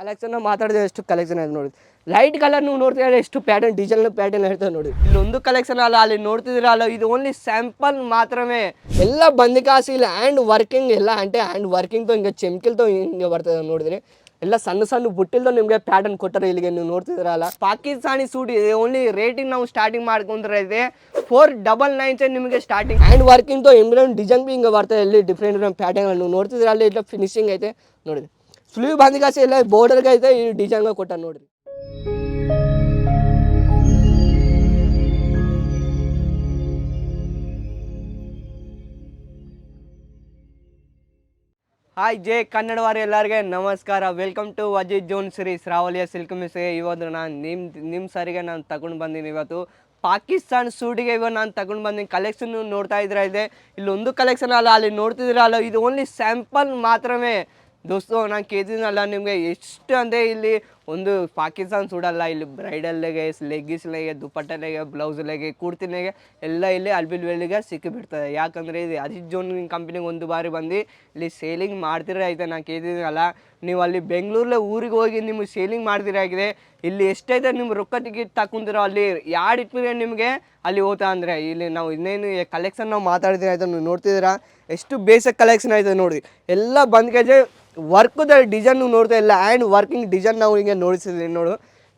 Collection ಮಾತಾಡಿದೆ ಎಷ್ಟು collection ಆಯ್ತು ನೋಡಿ ಲೈಟ್ ಕಲರ್ ನೀವು ನೋಡ್ತಿದ್ರೆ ಎಷ್ಟು ಪ್ಯಾಟರ್ನ್ ಡಿಸೈನ್ ಪ್ಯಾಟರ್ನ್ ಹೇಳ್ತದೆ ನೋಡಿ ಇಲ್ಲಿ ಒಂದು ಕಲೆಕ್ಷನ್ ಅಲ್ಲ, ಅಲ್ಲಿ ನೋಡ್ತಿದ್ರಲ್ಲ ಇದು ಓನ್ಲಿ ಸ್ಯಾಂಪಲ್ ಮಾತ್ರವೇ. ಎಲ್ಲ ಬಂದಿಕಾಸಿ ಇಲ್ಲ ಆ್ಯಂಡ್ ವರ್ಕಿಂಗ್ ಎಲ್ಲ ಅಂಟೆ ಆ್ಯಂಡ್ ವರ್ಕಿಂಗ್ತೋ ಹಿಂಗೆ ಚೆಮ್ಕಿಲ್ದು ಹಿಂಗೆ ಬರ್ತದೆ ನೋಡಿದ್ರೆ ಎಲ್ಲ ಸಣ್ಣ ಸಣ್ಣ ಬುಟ್ಟಿಲ್ದೋ ನಿಮಗೆ ಪ್ಯಾಟರ್ನ್ ಕೊಟ್ಟರೆ ಇಲ್ಲಿಗೆ ನೀವು ನೋಡ್ತಿದ್ರಲ್ಲ ಪಾಕಿಸ್ತಾನಿ ಸೂಟ್, ಇದೆ ಓನ್ಲಿ ರೇಟಿಂಗ್ ನಾವು ಸ್ಟಾರ್ಟಿಂಗ್ ಮಾಡ್ಕೊಂಡ್ರೆ ಇದೆ. ಫೋರ್ ಡಬಲ್ ನೈನ್ ಸೆ ನಿಮಗೆ ಸ್ಟಾರ್ಟಿಂಗ್ ಆ್ಯಂಡ್ ವರ್ಕಿಂಗ್ ತೋ ಎಂಬ್ರಾಯ್ಡ್ ಡಿಸೈನ್ ಬಿ ಹಿಂಗೆ ಬರ್ತದೆ, ಇಲ್ಲಿ ಡಿಫ್ರೆಂಟ್ ಪ್ಯಾಟರ್ನ್ ನೀವು ನೋಡ್ತಿದ್ರೆ ಅಲ್ಲಿ ಇಲ್ಲ ಫಿನಿಶಿಂಗ್ ಐತೆ, ನೋಡಿದೆ. ಸ್ಲೀವ್ ಬಂದಿಗಾಸಿ ಇಲ್ಲ ಬೋರ್ಡರ್ಗೆ ಐತೆ ಈ ಡಿಸೈನ್ಗೆ ಕೊಟ್ಟ ನೋಡ್ರಿ. ಹಾಯ್ ಜೆ ಕನ್ನಡವಾರ ಎಲ್ಲರಿಗೆ ನಮಸ್ಕಾರ. Welcome to Ajit zone series ರಾವಲಿಯ silk ಮಿಸ್ ಇವತ್ತು ನಾನು ನಿಮ್ಮ ನಿಮ್ಮ ಸಾರಿಗೆ ನಾನು ತಗೊಂಡು ಬಂದೀನಿ ಇವತ್ತು. ಪಾಕಿಸ್ತಾನ್ ಸೂಟಿಗೆ ಇವಾಗ ನಾನು ತಗೊಂಡು ಬಂದೀನಿ. ಕಲೆಕ್ಷನ್ ನೋಡ್ತಾ ಇದ್ರೆ ಇದೆ. ಇಲ್ಲಿ ಒಂದು ಕಲೆಕ್ಷನ್ ಅಲ್ಲ, ಅಲ್ಲಿ ನೋಡ್ತಿದ್ದೀರಲ್ಲ, ಇದು ಓನ್ಲಿ ಸ್ಯಾಂಪಲ್ ಮಾತ್ರమే ದೋಸ್ತು ನಾನು ಕೇಳ್ತಿದ್ದೀನಲ್ಲ ನಿಮಗೆ ಎಷ್ಟು ಅಂದರೆ ಇಲ್ಲಿ ಒಂದು ಪಾಕಿಸ್ತಾನ್ ಸೂಡಲ್ಲ, ಇಲ್ಲಿ ಬ್ರೈಡಲ್ಗೆ ಲೆಗ್ಗಿಸ್ಲೆಗೆ ದುಪ್ಪಟ್ಟಲೆಗೆ ಬ್ಲೌಸ್ಲೆಗೆ ಕುರ್ತಿನೆಗೆ ಎಲ್ಲ ಇಲ್ಲಿ ಅಲ್ಬಿಲ್ ವೆಲ್ಲಿಗೆ ಸಿಕ್ಕಿಬಿಡ್ತದೆ. ಯಾಕಂದರೆ ಇದು ಅಜಿತ್ ಜೋನ್ ಕಂಪ್ನಿಗೆ ಒಂದು ಬಾರಿ ಬಂದು ಇಲ್ಲಿ ಸೇಲಿಂಗ್ ಮಾಡ್ತೀರ ಐತೆ ನಾನು ಕೇಳಿದ್ದೀನಲ್ಲ ನೀವು ಅಲ್ಲಿ ಬೆಂಗಳೂರಲ್ಲಿ ಊರಿಗೆ ಹೋಗಿ ನಿಮಗೆ ಸೇಲಿಂಗ್ ಮಾಡ್ತಿರಾಗಿದೆ ಇಲ್ಲಿ ಎಷ್ಟೈತೆ ನಿಮ್ಮ ರೊಕ್ಕ ಟಿಕೆಟ್ ತಕೊಂತಿರೋ ಅಲ್ಲಿ? ಯಾರು ಇಟ್ಬಿದ್ರೆ ನಿಮಗೆ? ಅಲ್ಲಿ ಹೋತಾ ಅಂದರೆ ಇಲ್ಲಿ ನಾವು ಇನ್ನೇನು ಕಲೆಕ್ಷನ್ ನಾವು ಮಾತಾಡ್ತೀರ ಆಯ್ತು? ನೀವು ನೋಡ್ತಿದ್ದೀರಾ? ಎಷ್ಟು ಬೇಸಿಕ್ ಕಲೆಕ್ಷನ್ ಆಯ್ತದೆ ನೋಡಿ ಎಲ್ಲ ಬಂದ್ ಕೆಜೆ ವರ್ಕ್ದ ಡಿಸೈನ್ ನೋಡ್ತಾ ಇಲ್ಲ. ಆ್ಯಂಡ್ ವರ್ಕಿಂಗ್ ಡಿಸೈನ್ ನಾವು ಹಿಂಗೆ ನೋಡಿಸಿದ್ವಿ ನೋಡು.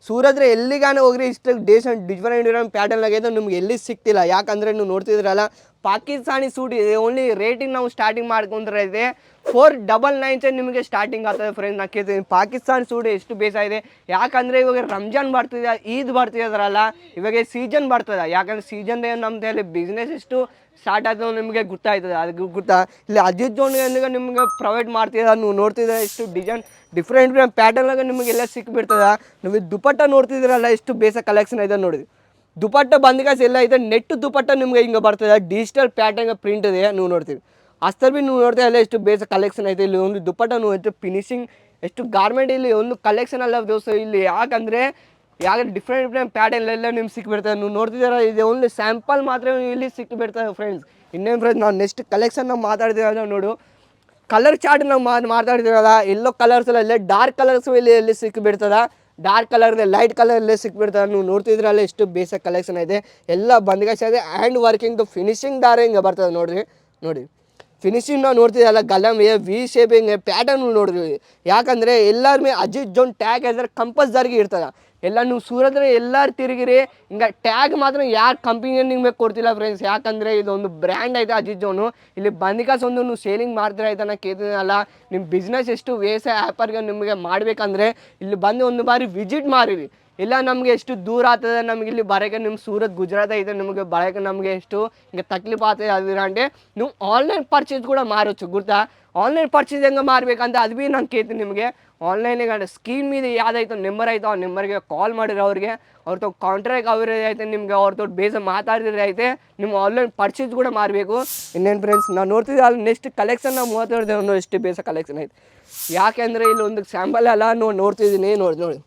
ಸೂರದ್ರೆ ಎಲ್ಲಿಗಾನು ಹೋಗ್ರಿ ಇಷ್ಟು ಡೇಸ್ ಡಿಫರೆಂಟ್ ಡಿಫರೆಂಟ್ ಪ್ಯಾಟರ್ನ್ ಆಗೈತೆ ನಿಮ್ಗೆ ಎಲ್ಲಿ ಸಿಗ್ತಿಲ್ಲ. ಯಾಕಂದರೆ ನೀವು ನೋಡ್ತಿದ್ರಲ್ಲ ಪಾಕಿಸ್ತಾನಿ ಸೂಟ್ ಇದೆ ಓನ್ಲಿ ರೇಟಿಂಗ್ ನಾವು ಸ್ಟಾರ್ಟಿಂಗ್ ಮಾಡ್ಕೊಂಡ್ರೆ ಇದೆ. ಫೋರ್ ಡಬಲ್ ನೈನ್ಸೇ ನಿಮಗೆ ಸ್ಟಾರ್ಟಿಂಗ್ ಆಗ್ತದೆ ಫ್ರೆಂಡ್ ನಾನು ಕೇಳ್ತೀನಿ, ಪಾಕಿಸ್ತಾನ್ ಸೂಟ್ ಎಷ್ಟು ಬೇಸ ಇದೆ. ಯಾಕಂದರೆ ಇವಾಗ ರಂಜಾನ್ ಬರ್ತಿದೆ ಈದ್ ಬರ್ತಿದ್ರಲ್ಲ ಇವಾಗ ಸೀಸನ್ ಬರ್ತದೆ. ಯಾಕಂದ್ರೆ ಸೀಸನ್ ಅಲ್ಲಿ ಬಿಸ್ನೆಸ್ ಎಷ್ಟು ಸ್ಟಾರ್ಟ್ ಆಯ್ತು ನಿಮಗೆ ಗೊತ್ತಾಯ್ತದೆ. ಅದಕ್ಕೆ ಗೊತ್ತಾ? ಇಲ್ಲಿ ಅಜಿತ್ ಜೋನ್ಗೆ ನಿಮಗೆ ಪ್ರೊವೈಡ್ ಮಾಡ್ತಿದ್ದಾರೆ ನೀವು ನೋಡ್ತಿದ್ರೆ ಎಷ್ಟು ಡಿಸೈನ್ ಡಿಫ್ರೆಂಟ್ ಡಿಫ್ರೆಂಟ್ ಪ್ಯಾಟರ್ನಾಗ ನಿಮಗೆಲ್ಲ ಸಿಕ್ಬಿಡ್ತದೆ. ನೀವು ದುಪಟ್ಟ ನೋಡ್ತಿದ್ದೀರಲ್ಲ, ಎಷ್ಟು ಬೇಸ ಕಲೆಕ್ಷನ್ ಇದೆ ನೋಡಿ ದುಪಟ್ಟ ಬಂದಿಗಾಸ್ ಎಲ್ಲ ಇದೆ. ನೆಟ್ ದುಪಟ್ಟ ನಿಮ್ಗೆ ಹಿಂಗೆ ಬರ್ತದೆ. ಡಿಜಿಟಲ್ ಪ್ಯಾಟರ್ನ್ ಪ್ರಿಂಟ್ ಇದೆ. ನೀವು ನೋಡ್ತೀವಿ ಅಷ್ಟಲ್ಲಿ ಬಿ ನೀವು ನೋಡ್ತಾ ಇಲ್ಲ, ಎಷ್ಟು ಬೇಸ ಕಲೆಕ್ಷನ್ ಐತೆ. ಇಲ್ಲಿ ಒಂದು ದುಪಟ್ಟ ನೀವು ಫಿನಿಶಿಂಗ್ ಎಷ್ಟು ಗಾರ್ಮೆಂಟ್ ಇಲ್ಲಿ, ಒಂದು ಕಲೆಕ್ಷನ್ ಅಲ್ಲ ದೋಸ್ತ. ಇಲ್ಲಿ ಯಾಕಂದರೆ ಯಾಕೆ ಡಿಫ್ರೆಂಟ್ ಡಿಫ್ರೆಂಟ್ ಪ್ಯಾಟರ್ನ್ ಎಲ್ಲ ನಿಮ್ಗೆ ಸಿಕ್ಬಿಡ್ತದೆ. ನೀವು ನೋಡ್ತಿದ್ದೀರ, ಇದು ಓನ್ಲಿ ಸ್ಯಾಂಪಲ್ ಮಾತ್ರ ಇಲ್ಲಿ ಸಿಕ್ಬಿಡ್ತದೆ ಫ್ರೆಂಡ್ಸ್ ಇನ್ನೇನು ಫ್ರೆಂಡ್ಸ್ ನಾವು ನೆಕ್ಸ್ಟ್ ಕಲೆಕ್ಷನ್ ನಾವು ಮಾತಾಡ್ತೀವಲ್ಲ ನೋಡು. ಕಲರ್ ಚಾರ್ಟ್ ನಾವು ಮಾತಾಡ್ತೀವಲ್ಲ ಎಲ್ಲೋ ಕಲರ್ಸ್ ಎಲ್ಲ ಡಾರ್ಕ್ ಕಲರ್ಸ್ ಇಲ್ಲಿ ಎಲ್ಲಿ ಸಿಕ್ಬಿಡ್ತದ. ಡಾರ್ಕ್ ಕಲರ್ ಲೈಟ್ ಕಲರ್ ಎಲ್ಲೇ ಸಿಕ್ಬಿಡ್ತದೆ ನೀವು ನೋಡ್ತಿದ್ರಲ್ಲ ಎಷ್ಟು ಬೇಸಿಕ್ ಕಲೆಕ್ಷನ್ ಇದೆ. ಎಲ್ಲ ಬಂದ್ಗಾಸ್ ಇದೆ. ಹ್ಯಾಂಡ್ ವರ್ಕಿಂಗ್ದು ಫಿನಿಶಿಂಗ್ ದಾರ ಹಿಂಗೆ ಬರ್ತದೆ ನೋಡಿರಿ ನೋಡಿ ಫಿನಿಶಿಂಗ್ ನಾವು ನೋಡ್ತಿದ್ದಲ್ಲ ಗಲಮ್ ವಿ ಶೇಪಿಂಗ್ ಪ್ಯಾಟರ್ನ್ ನೋಡಿದ್ವಿ ಯಾಕಂದರೆ ಎಲ್ಲರ ಮೇಲೆ ಅಜಿತ್ ಜೋನ್ ಟ್ಯಾಗ್ ಹೇಳಿದ್ರೆ ಕಂಪಲ್ಸರಿಗೆ ಇರ್ತದೆ. ಎಲ್ಲ ನೀವು ಸೂರದ್ರೆ ಎಲ್ಲರೂ ತಿರುಗಿರಿ. ಹಿಂಗೆ ಟ್ಯಾಗ್ ಮಾತ್ರ ಯಾರು ಕಂಪ್ನಿಯಲ್ಲಿ ನಿಮಗೆ ಕೊಡ್ತಿಲ್ಲ ಫ್ರೆಂಡ್ಸ್ ಯಾಕಂದರೆ ಇದೊಂದು ಬ್ರ್ಯಾಂಡ್ ಐತೆ ಅಜಿಜೋನು ಜೋನು. ಇಲ್ಲಿ ಬಂದಿಕಾಸ್ ಒಂದು ನೀವು ಸೇಲಿಂಗ್ ಮಾಡಿದ್ರೆ ಆಯ್ತಾ ಕೇಳ್ತಿದ್ದಲ್ಲ ನಿಮ್ಮ ಬಿಸ್ನೆಸ್ ಎಷ್ಟು ವೇಸ ಆ್ಯಪರ್ಗೆ ನಿಮಗೆ ಮಾಡಬೇಕಂದ್ರೆ ಇಲ್ಲಿ ಬಂದು ಒಂದು ಬಾರಿ ವಿಸಿಟ್ ಮಾಡಿರಿ. ಇಲ್ಲ, ನಮಗೆ ಎಷ್ಟು ದೂರ ಆಗ್ತದೆ, ನಮ್ಗೆ ಇಲ್ಲಿ ಬರೋಕೆ ನಿಮ್ಮ ಸೂರತ್ ಗುಜರಾತ್ ಐತೆ, ನಿಮಗೆ ಬರೋಕೆ ನಮಗೆ ಎಷ್ಟು ಹಿಂಗೆ ತಕ್ಲೀಫ್ ಆಗ್ತದೆ, ಅದು ನೀವು ಆನ್ಲೈನ್ ಪರ್ಚೇಸ್ ಕೂಡ ಮಾರೋಚು ಗುರ್ತಾ? ಆನ್ಲೈನ್ ಪರ್ಚೇಸ್ ಹೆಂಗೆ ಮಾರ್ಬೇಕಂತ ಅದು ಭೀ ನಾನು ಕೇಳ್ತೀನಿ ನಿಮಗೆ. ಆನ್ಲೈನಿಗೆ ಸ್ಕೀಮ್ ಮೀದ ಯಾವುದಾಯ್ತು ನಂಬರ್ ಆಯಿತು ಆ ನಂಬರ್ಗೆ ಕಾಲ್ ಮಾಡಿರೋ ಅವ್ರಿಗೆ. ಅವ್ರದ್ದು ಕಾಂಟ್ರಾಕ್ಟ್ ಅವರೇ ಐತೆ ನಿಮಗೆ ಅವ್ರದ್ದು ಬೇಸ ಮಾತಾಡಿದ್ರೆ ಐತೆ. ನಿಮ್ಮ ಆನ್ಲೈನ್ ಪರ್ಚೇಸ್ ಕೂಡ ಮಾರಬೇಕು. ಇನ್ನೇನು ಫ್ರೆಂಡ್ಸ್ ನಾವು ನೋಡ್ತಿದ್ದೆ ಅಲ್ಲಿ ನೆಕ್ಸ್ಟ್ ಕಲೆಕ್ಷನ್ ನಾವು ಮೂವತ್ತೆರಡು ಎಷ್ಟು ಬೇಸ ಕಲೆಕ್ಷನ್ ಐತೆ. ಯಾಕೆಂದರೆ ಇಲ್ಲಿ ಒಂದು ಸ್ಯಾಂಪಲ್ ಎಲ್ಲ ನೋಡಿ ನೋಡ್ತಿದ್ದೀನಿ, ನೋಡಿ ನೋಡಿ.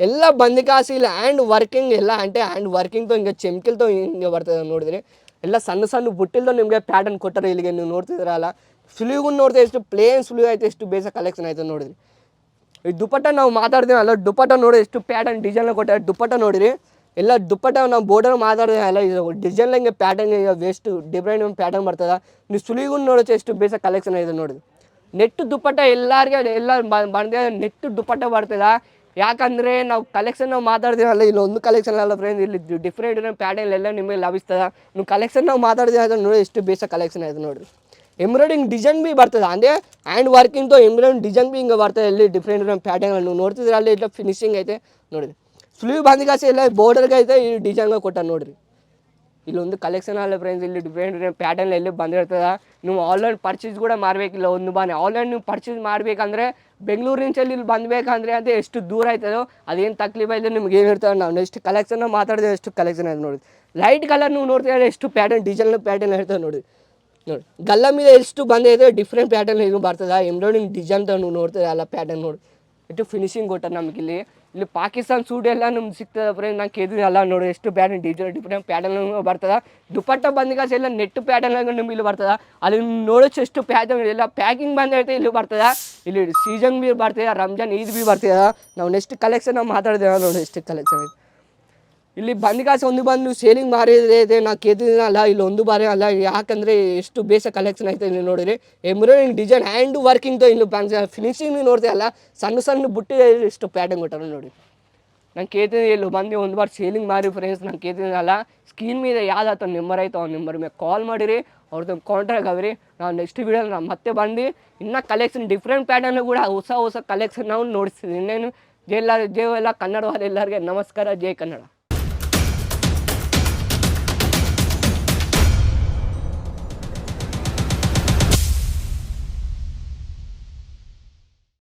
ಎಲ್ಲ ಬಂದಿಕಾಸಿ ಇಲ್ಲ. ಹ್ಯಾಂಡ್ ವರ್ಕಿಂಗ್ ಎಲ್ಲ ಅಂಟೆ ಹ್ಯಾಂಡ್ ವರ್ಕಿಂಗ್తో ಹಿಂಗೆ ಚೆಮ್ಕಿಲ್ತೋ ಹಿಂಗೆ ಬರ್ತದೆ ನೋಡಿದ್ರಿ. ಎಲ್ಲ ಸಣ್ಣ ಸಣ್ಣ ಬುಟ್ಟಿಲ್ದೋ ನಿಮಗೆ ಪ್ಯಾಟರ್ನ್ ಕೊಟ್ಟರೆ ಇಲ್ಲಿಗೆ ನೀವು ನೋಡ್ತಿದ್ರಲ್ಲ ಸುಳಿವು ನೋಡಿದೆ ಎಷ್ಟು ಪ್ಲೇನ್ ಸುಳಿವು ಆಯಿತು ಎಷ್ಟು ಬೇಸ ಕಲೆಕ್ಷನ್ ಆಯಿತು ನೋಡಿದ್ರಿ. ಈ ದುಪ್ಪಟ್ಟ ನಾವು ಮಾತಾಡ್ತೀವಿ ಅಲ್ಲ, ದುಪ್ಪಟ್ಟ ನೋಡಿ ಎಷ್ಟು ಪ್ಯಾಟರ್ನ್ ಡಿಸೈನ್ ಕೊಟ್ಟರೆ ದುಪ್ಪಟ್ಟ ನೋಡಿರಿ. ಎಲ್ಲ ದುಪ್ಪಟ್ಟ ನಾವು ಬೋರ್ಡರ್ ಮಾತಾಡಿದ್ರೆ ಅಲ್ಲ, ಇದು ಡಿಸೈನ್ ಹಿಂಗೆ ಪ್ಯಾಟರ್ನ್ ವೇಸ್ಟ್ ಡಿಫ್ರೆಂಟ್ ಒಂದು ಪ್ಯಾಟರ್ನ್ ಬರ್ತದೆ. ನೀವು ಸುಳಿವು ನೋಡೋದು ಎಷ್ಟು ಬೇಸ ಕಲೆಕ್ಷನ್ ಆಯಿತು ನೋಡಿದ್ರಿ. ನೆಟ್ಟು ದುಪ್ಪಟ್ಟ ಎಲ್ಲರಿಗೆ, ಎಲ್ಲ ಬಂದ ನೆಟ್ಟು ದುಪ್ಪಟ್ಟ ಬರ್ತದೆ. ಯಾಕಂದರೆ ನಾವು ಕಲೆಕ್ಷನ್ ನಾವು ಮಾತಾಡ್ತೀವಲ್ಲ ಇಲ್ಲಿ ಒಂದು ಕಲೆಕ್ಷನ್ ಅಲ್ಲ ಫ್ರೆಂಡ್ ಇಲ್ಲಿ ಡಿಫ್ರೆಂಟ್ ಪ್ಯಾಟರ್ನ್ ಎಲ್ಲ ನಿಮಗೆ ಲಭಿಸ್ತದ. ನೀವು ಕಲೆಕ್ಷನ್ ನಾವು ಮಾತಾಡ್ತೀವಿ ನೋಡಿ ಎಷ್ಟು ಬೇಸ ಕಲೆಕ್ಷನ್ ಆಯ್ತು ನೋಡಿರಿ. ಎಂಬ್ರಾಯ್ಡಿಂಗ್ ಡಿಸೈನ್ ಬಿ ಬರ್ತದೆ. ಅಂದರೆ ಹ್ಯಾಂಡ್ ವರ್ಕಿಂಗ್ದು ಎಂಬ್ರಾಯ್ಡಿಂಗ್ ಡಿಸೈನ್ ಬಿ ಹಿಂಗೆ ಬರ್ತದೆ. ಇಲ್ಲಿ ಡಿಫ್ರೆಂಟ್ ಪ್ಯಾಟರ್ನ್ ನೀವು ನೋಡ್ತಿದ್ರೆ ಅಲ್ಲಿ ಇಲ್ಲ ಫಿನಿಶಿಂಗ್ ಐತೆ ನೋಡಿರಿ. ಸ್ಲೀವ್ ಬಂದಿಗಾಸೆ ಎಲ್ಲ ಬೋರ್ಡರ್ಗೆ ಐತೆ, ಈ ಡಿಸೈನ್ಗೆ ಕೊಟ್ಟ ನೋಡಿರಿ. ಇಲ್ಲೊಂದು ಕಲೆಕ್ಷನ್ ಅಲ್ಲ ಫ್ರೆಂಡ್ಸ್ ಇಲ್ಲಿ ಡಿಫ್ರೆಂಟ್ ಡಿಫ್ರೆಂಟ್ ಪ್ಯಾಟರ್ನ್ ಎಲ್ಲಿ ಬಂದಿರ್ತದೆ. ನೀವು ಆನ್ಲೈನ್ ಪರ್ಚೇಸ್ ಕೂಡ ಮಾಡಬೇಕಿಲ್ಲ ಒಂದು ಬಾನೆ ಆನ್ಲೈನ್ ನೀವು ಪರ್ಚೇಸ್ ಮಾಡಬೇಕಂದ್ರೆ ಬೆಂಗಳೂರಿನ ಇಲ್ಲಿ ಬಂದ್ಬೇಕಂದ್ರೆ ಅದೇ ಎಷ್ಟು ದೂರ ಆಯ್ತದೋ ಅದೇನು ತಕ್ಲೀಫ ಇಲ್ಲ ನಿಮ್ಗೆ ಏನು ಇರ್ತದೆ ನಾವು ನೆಕ್ಸ್ಟ್ ಕಲೆಕ್ಷನ್ ಮಾತಾಡಿದ್ರೆ ಎಷ್ಟು ಕಲೆಕ್ಷನ್ ಇದೆ ನೋಡಿ. ಲೈಟ್ ಕಲರ್ ನೀವು ನೋಡ್ತೀವಿ ಎಷ್ಟು ಪ್ಯಾಟರ್ನ್ ಡಿಸೈನ್ ಪ್ಯಾಟರ್ನ್ ಇರ್ತದೆ ನೋಡಿ. ನೋಡಿ. ಗಲ್ಲ ಮೀದ ಎಷ್ಟು ಬಂದೈತೆ ಡಿಫ್ರೆಂಟ್ ಪ್ಯಾಟರ್ನ್ ಇದು ಬರ್ತದೆ. ಎಂಬ್ರಾಯ್ಡಿಂಗ್ ಡಿಸೈನ್ ನೀವು ನೋಡ್ತೀರ ಎಲ್ಲ ಪ್ಯಾಟರ್ನ್ ನೋಡಿ. ಎಷ್ಟು ಫಿನಿಶಿಂಗ್ ಕೊಟ್ಟಾರ ನಮ್ಗೆ ಇಲ್ಲಿ ಪಾಕಿಸ್ತಾನ್ ಸೂಟ್ ಎಲ್ಲ ನಮ್ಗೆ ಸಿಗ್ತದೆ ಫ್ರೆಂಡ್ ನಂಗೆ ಕೇಳಿದ್ವಿ ಎಲ್ಲ ನೋಡಿ, ಎಷ್ಟು ಪ್ಯಾಟರ್ನ್ ಡಿಫ್ರೆಂಟ್ ಡಿಫ್ರೆಂಟ್ ಪ್ಯಾಟರ್ನ್ ಬರ್ತದೆ. ದುಪಟ್ಟ ಬಂದಿಗಾಸ ಎಲ್ಲ ನೆಟ್ ಪ್ಯಾಟರ್ನ್ ನಮ್ಗೆ ಇಲ್ಲಿ ಬರ್ತದೆ. ಅಲ್ಲಿ ನೋಡೋಷ್ಟು ಎಷ್ಟು ಪ್ಯಾಟರ್ನ್ ಎಲ್ಲ ಪ್ಯಾಕಿಂಗ್ ಬಂದೈತೆ ಇಲ್ಲಿ ಬರ್ತದೆ. ಇಲ್ಲಿ ಸೀಸನ್ ಬಿ ಬರ್ತದೆ ರಂಜಾನ್ ಈದ್ ಬಿ ಬರ್ತದೆ. ನಾವು ನೆಕ್ಸ್ಟ್ ಕಲೆಕ್ಷನ್ ನಾವು ಮಾತಾಡ್ತೇವೆ ನೋಡಿ ಎಷ್ಟು ಕಲೆಕ್ಷನ್ ಐತೆ ಇಲ್ಲಿ ಬಂದಿಗಾಸ ಒಂದು ಬಂದು ಸೇಲಿಂಗ್ ಮಾರಿದ್ರೆ ಇದೆ, ನಾ ಅಲ್ಲ, ಇಲ್ಲಿ ಒಂದು ಬಾರಿ ಅಲ್ಲ, ಯಾಕಂದರೆ ಎಷ್ಟು ಬೇಸ ಕಲೆಕ್ಷನ್ ಐತೆ ಇಲ್ಲಿ ನೋಡಿರಿ. ಎಂಬ್ರಾಯ್ಡಿಂಗ್ ಡಿಸೈನ್ ಹ್ಯಾಂಡ್ ವರ್ಕಿಂಗ್ ಇಲ್ಲಿ ಫಿನಿಶಿಂಗ್ ನೋಡ್ದೆ ಅಲ್ಲ, ಸಣ್ಣ ಸಣ್ಣ ಬುಟ್ಟಿ ಎಷ್ಟು ಪ್ಯಾಟರ್ನ್ ಕೊಟ್ಟಾರ ನೋಡಿ ನಂಗೆ ಕೇಳ್ತೀನಿ ಇಲ್ಲಿ ಬಂದು ಒಂದು ಬಾರಿ ಸೇಲಿಂಗ್ ಮಾರಿ ಫ್ರೆಂಡ್ಸ್ ನಂಗೆ ಕೇಳ್ತಿದ್ದೀನಲ್ಲ ಸ್ಕೀನ್ ಮೇಲೆ ಯಾವ್ದಾಯ್ತು ನಂಬರ್ ಆಯ್ತು ಅವ್ನ ನಂಬರ್ ಮೇಲೆ ಕಾಲ್ ಮಾಡಿರಿ, ಅವ್ರದ್ದು ಕಾಂಟ್ರಾಕ್ಟ್ ಅವ್ರಿ ನಾವು ನೆಕ್ಸ್ಟ್ ವೀಡಿಯೋ ನಾವು ಮತ್ತೆ ಬಂದು ಇನ್ನೂ ಕಲೆಕ್ಷನ್ ಡಿಫ್ರೆಂಟ್ ಪ್ಯಾಟರ್ನ್ ಕೂಡ ಹೊಸ ಹೊಸ ಕಲೆಕ್ಷನ್ ನಾವು ನೋಡಿಸ್ತೀವಿ ಇನ್ನೇನು, ಜೈ ಎಲ್ಲ ಜೈ ಎಲ್ಲ, ಕನ್ನಡ ಎಲ್ಲರಿಗೆ ನಮಸ್ಕಾರ, ಜೈ ಕನ್ನಡ.